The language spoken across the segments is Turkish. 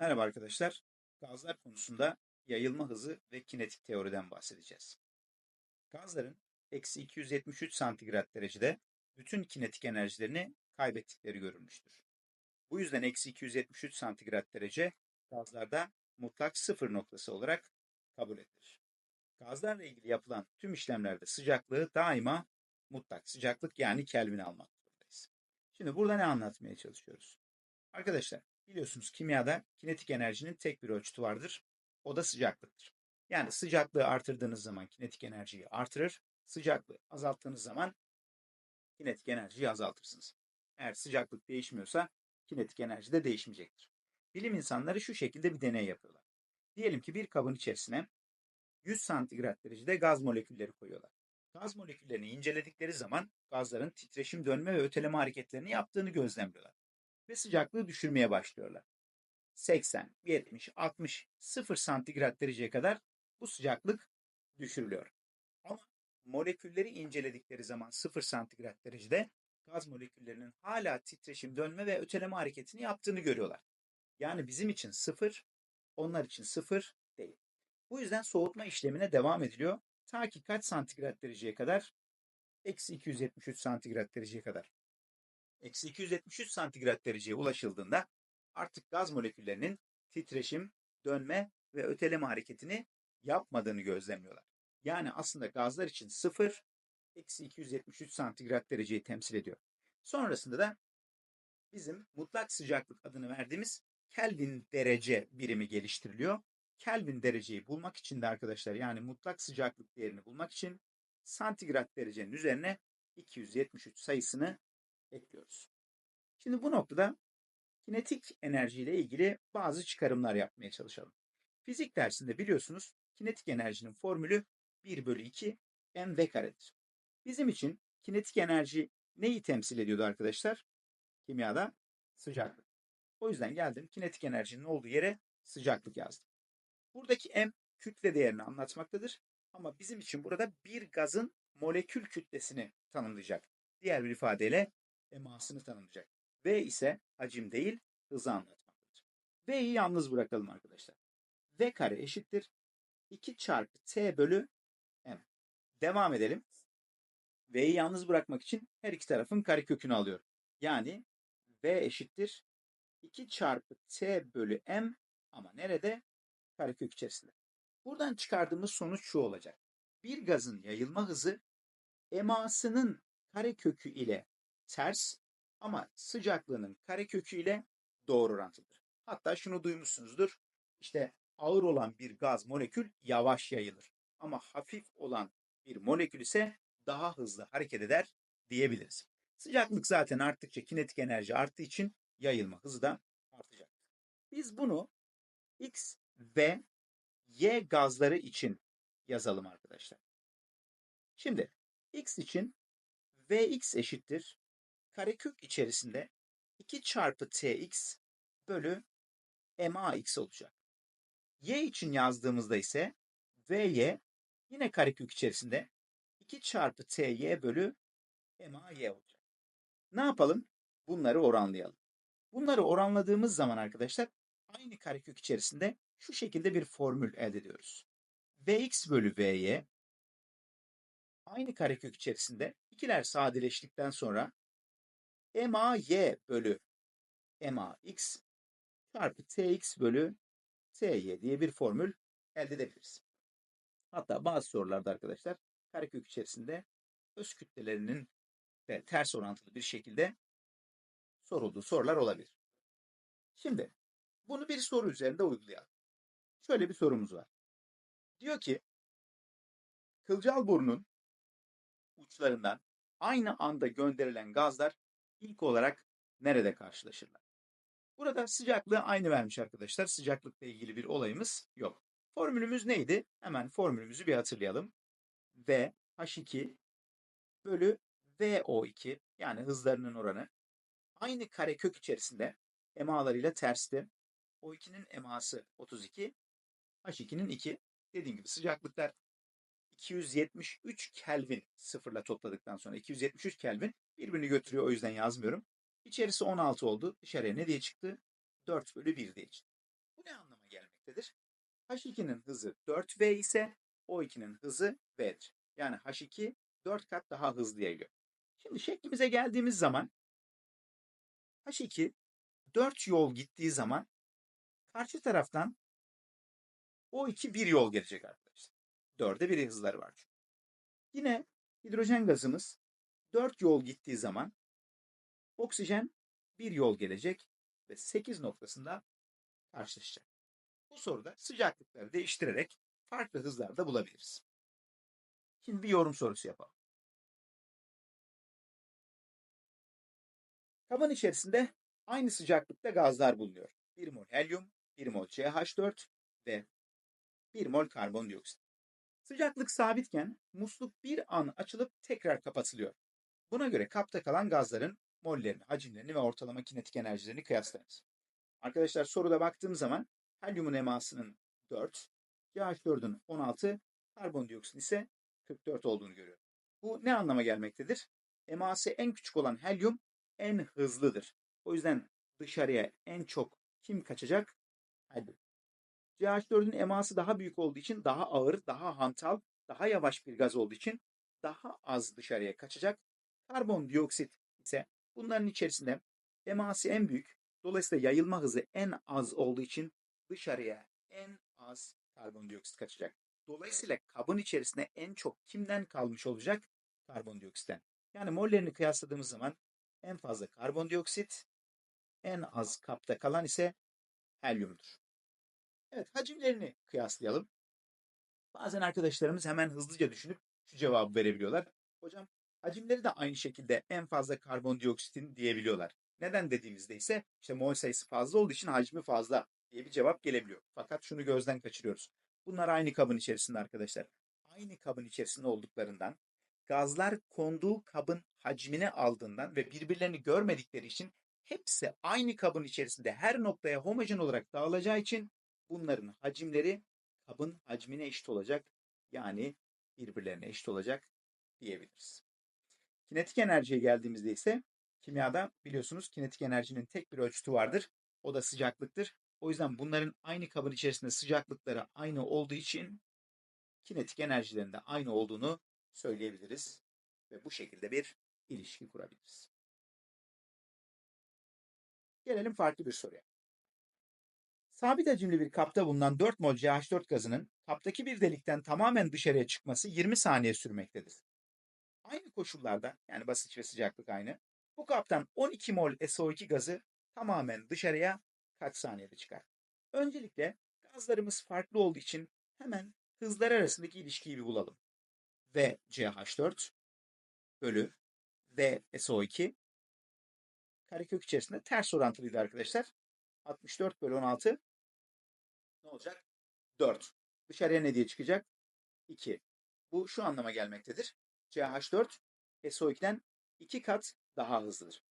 Merhaba arkadaşlar. Gazlar konusunda yayılma hızı ve kinetik teoriden bahsedeceğiz. Gazların eksi 273 santigrat derecede bütün kinetik enerjilerini kaybettikleri görülmüştür. Bu yüzden eksi 273 santigrat derece gazlarda mutlak sıfır noktası olarak kabul edilir. Gazlarla ilgili yapılan tüm işlemlerde sıcaklığı daima mutlak sıcaklık yani Kelvin almak zorundayız. Şimdi burada ne anlatmaya çalışıyoruz? Arkadaşlar biliyorsunuz kimyada kinetik enerjinin tek bir ölçütü vardır. O da sıcaklıktır. Yani sıcaklığı artırdığınız zaman kinetik enerjiyi artırır, sıcaklığı azalttığınız zaman kinetik enerjiyi azaltırsınız. Eğer sıcaklık değişmiyorsa kinetik enerji de değişmeyecektir. Bilim insanları şu şekilde bir deney yapıyorlar. Diyelim ki bir kabın içerisine 100 santigrat derecede gaz molekülleri koyuyorlar. Gaz moleküllerini inceledikleri zaman gazların titreşim, dönme ve öteleme hareketlerini yaptığını gözlemliyorlar. Ve sıcaklığı düşürmeye başlıyorlar. 80, 70, 60, 0 santigrat dereceye kadar bu sıcaklık düşürülüyor. Ama molekülleri inceledikleri zaman 0 santigrat derecede gaz moleküllerinin hala titreşim, dönme ve öteleme hareketini yaptığını görüyorlar. Yani bizim için 0, onlar için 0 değil. Bu yüzden soğutma işlemine devam ediliyor. Ta ki kaç santigrat dereceye kadar? Eksi 273 santigrat dereceye kadar. Eksi 273 santigrat dereceye ulaşıldığında artık gaz moleküllerinin titreşim, dönme ve öteleme hareketini yapmadığını gözlemliyorlar. Yani aslında gazlar için 0, eksi 273 santigrat dereceyi temsil ediyor. Sonrasında da bizim mutlak sıcaklık adını verdiğimiz Kelvin derece birimi geliştiriliyor. Kelvin dereceyi bulmak için de arkadaşlar yani mutlak sıcaklık değerini bulmak için santigrat derecenin üzerine 273 sayısını ekliyoruz. Şimdi bu noktada kinetik enerjiyle ilgili bazı çıkarımlar yapmaya çalışalım. Fizik dersinde biliyorsunuz kinetik enerjinin formülü 1 bölü 2 mv karedir. Bizim için kinetik enerji neyi temsil ediyordu arkadaşlar? Kimyada sıcaklık. O yüzden geldim kinetik enerjinin olduğu yere sıcaklık yazdım. Buradaki m kütle değerini anlatmaktadır. Ama bizim için burada bir gazın molekül kütlesini tanımlayacak. Diğer bir ifadeyle emasını tanımlayacak. V ise hacim değil hızı anlatmaktadır. V'yi yalnız bırakalım arkadaşlar. V kare eşittir 2 çarpı T bölü M. Devam edelim. V'yi yalnız bırakmak için her iki tarafın karekökünü alıyorum. Yani V eşittir 2 çarpı T bölü M ama nerede? Karekök içerisinde. Buradan çıkardığımız sonuç şu olacak. Bir gazın yayılma hızı emasının karekökü ile ters ama sıcaklığının karekökü ile doğru orantılıdır. Hatta şunu duymuşsunuzdur. İşte ağır olan bir gaz molekül yavaş yayılır. Ama hafif olan bir molekül ise daha hızlı hareket eder diyebiliriz. Sıcaklık zaten arttıkça kinetik enerji arttığı için yayılma hızı da artacak. Biz bunu X ve Y gazları için yazalım arkadaşlar. Şimdi X için Vx eşittir karekök içerisinde 2 çarpı Tx bölü MAX olacak. Y için yazdığımızda ise Vy yine karekök içerisinde 2 çarpı Ty bölü MAY olacak. Ne yapalım? Bunları oranlayalım. Bunları oranladığımız zaman arkadaşlar aynı karekök içerisinde şu şekilde bir formül elde ediyoruz. Vx bölü Vy aynı karekök içerisinde ikiler sadeleştikten sonra MAY bölü MAX çarpı TX bölü TY diye bir formül elde edebiliriz. Hatta bazı sorularda arkadaşlar karekök içerisinde öz kütlelerinin de ters orantılı bir şekilde sorulduğu sorular olabilir. Şimdi bunu bir soru üzerinde uygulayalım. Şöyle bir sorumuz var. Diyor ki kılcal burnun uçlarından aynı anda gönderilen gazlar ilk olarak nerede karşılaşırlar? Burada sıcaklığı aynı vermiş arkadaşlar. Sıcaklıkla ilgili bir olayımız yok. Formülümüz neydi? Hemen formülümüzü bir hatırlayalım. V H2 bölü VO2 yani hızlarının oranı aynı karekök içerisinde emalarıyla tersti. O2'nin eması 32, H2'nin 2. Dediğim gibi sıcaklıklar 273 Kelvin sıfırla topladıktan sonra 273 Kelvin birbirini götürüyor o yüzden yazmıyorum. İçerisi 16 oldu. Dışarıya ne diye çıktı? 4 bölü 1 diye çıktı. H2'nin hızı 4V ise O2'nin hızı V'dir. Yani H2 4 kat daha hızlı yayılıyor. Şimdi şeklimize geldiğimiz zaman H2 4 yol gittiği zaman karşı taraftan O2 bir yol gelecek arkadaşlar. 4'e 1 hızları var çünkü. Yine hidrojen gazımız 4 yol gittiği zaman oksijen bir yol gelecek ve 8 noktasında karşılaşacak. Bu soruda sıcaklıkları değiştirerek farklı hızlarda bulabiliriz. Şimdi bir yorum sorusu yapalım. Kabın içerisinde aynı sıcaklıkta gazlar bulunuyor. 1 mol helyum, 1 mol CH4 ve 1 mol karbondioksit. Sıcaklık sabitken musluk bir an açılıp tekrar kapatılıyor. Buna göre kapta kalan gazların mollerini, hacimlerini ve ortalama kinetik enerjilerini kıyaslayınız. Arkadaşlar soruda baktığım zaman helyumun emasının 4, CH4'ün 16, karbondioksit ise 44 olduğunu görüyorum. Bu ne anlama gelmektedir? Eması en küçük olan helyum en hızlıdır. O yüzden dışarıya en çok kim kaçacak? Helyum. CH4'ün eması daha büyük olduğu için daha ağır, daha hantal, daha yavaş bir gaz olduğu için daha az dışarıya kaçacak. Karbondioksit ise bunların içerisinde eması en büyük, dolayısıyla yayılma hızı en az olduğu için dışarıya en az karbondioksit kaçacak. Dolayısıyla kabın içerisinde en çok kimden kalmış olacak? Karbondioksitten. Yani mollerini kıyasladığımız zaman en fazla karbondioksit, en az kapta kalan ise helyumdur. Evet, hacimlerini kıyaslayalım. Bazen arkadaşlarımız hemen hızlıca düşünüp şu cevabı verebiliyorlar. Hocam hacimleri de aynı şekilde en fazla karbondioksitin diyebiliyorlar. Neden dediğimizde ise işte mol sayısı fazla olduğu için hacmi fazla diye bir cevap gelebiliyor. Fakat şunu gözden kaçırıyoruz. Bunlar aynı kabın içerisinde arkadaşlar. Aynı kabın içerisinde olduklarından gazlar konduğu kabın hacmini aldığından ve birbirlerini görmedikleri için hepsi aynı kabın içerisinde her noktaya homojen olarak dağılacağı için bunların hacimleri kabın hacmine eşit olacak. Yani birbirlerine eşit olacak diyebiliriz. Kinetik enerjiye geldiğimizde ise kimyada biliyorsunuz kinetik enerjinin tek bir ölçütü vardır. O da sıcaklıktır. O yüzden bunların aynı kabın içerisinde sıcaklıkları aynı olduğu için kinetik enerjilerinde aynı olduğunu söyleyebiliriz ve bu şekilde bir ilişki kurabiliriz. Gelelim farklı bir soruya. Sabit hacimli bir kapta bulunan 4 mol CH4 gazının kaptaki bir delikten tamamen dışarıya çıkması 20 saniye sürmektedir. Aynı koşullarda yani basınç ve sıcaklık aynı. Bu kaptan 12 mol SO2 gazı tamamen dışarıya kaç saniyede çıkar? Öncelikle gazlarımız farklı olduğu için hemen hızlar arasındaki ilişkiyi bir bulalım. V CH4 bölü V SO2 karekök içerisinde ters orantılıydı arkadaşlar. 64 bölü 16 ne olacak? 4. Dışarıya ne diye çıkacak? 2. Bu şu anlama gelmektedir. CH4 SO2'den 2 kat daha hızlıdır.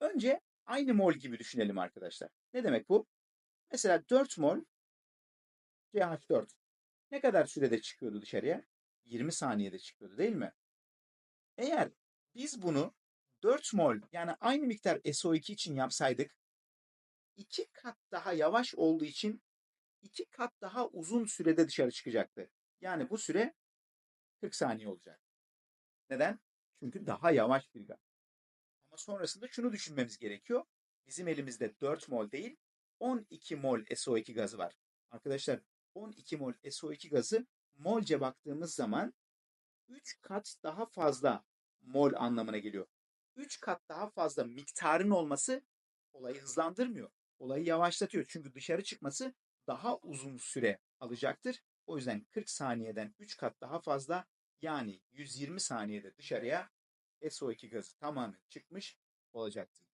Önce aynı mol gibi düşünelim arkadaşlar. Ne demek bu? Mesela 4 mol CH4 ne kadar sürede çıkıyordu dışarıya? 20 saniyede çıkıyordu değil mi? Eğer biz bunu 4 mol yani aynı miktar SO2 için yapsaydık 2 kat daha yavaş olduğu için 2 kat daha uzun sürede dışarı çıkacaktı. Yani bu süre 40 saniye olacak. Neden? Çünkü daha yavaş bir gaz. Ama sonrasında şunu düşünmemiz gerekiyor. Bizim elimizde 4 mol değil 12 mol SO2 gazı var. Arkadaşlar 12 mol SO2 gazı molce baktığımız zaman 3 kat daha fazla mol anlamına geliyor. 3 kat daha fazla miktarın olması olayı hızlandırmıyor. Olayı yavaşlatıyor. Çünkü dışarı çıkması daha uzun süre alacaktır. O yüzden 40 saniyeden 3 kat daha fazla yani 120 saniyede dışarıya SO2 gazı tamamen çıkmış olacaktır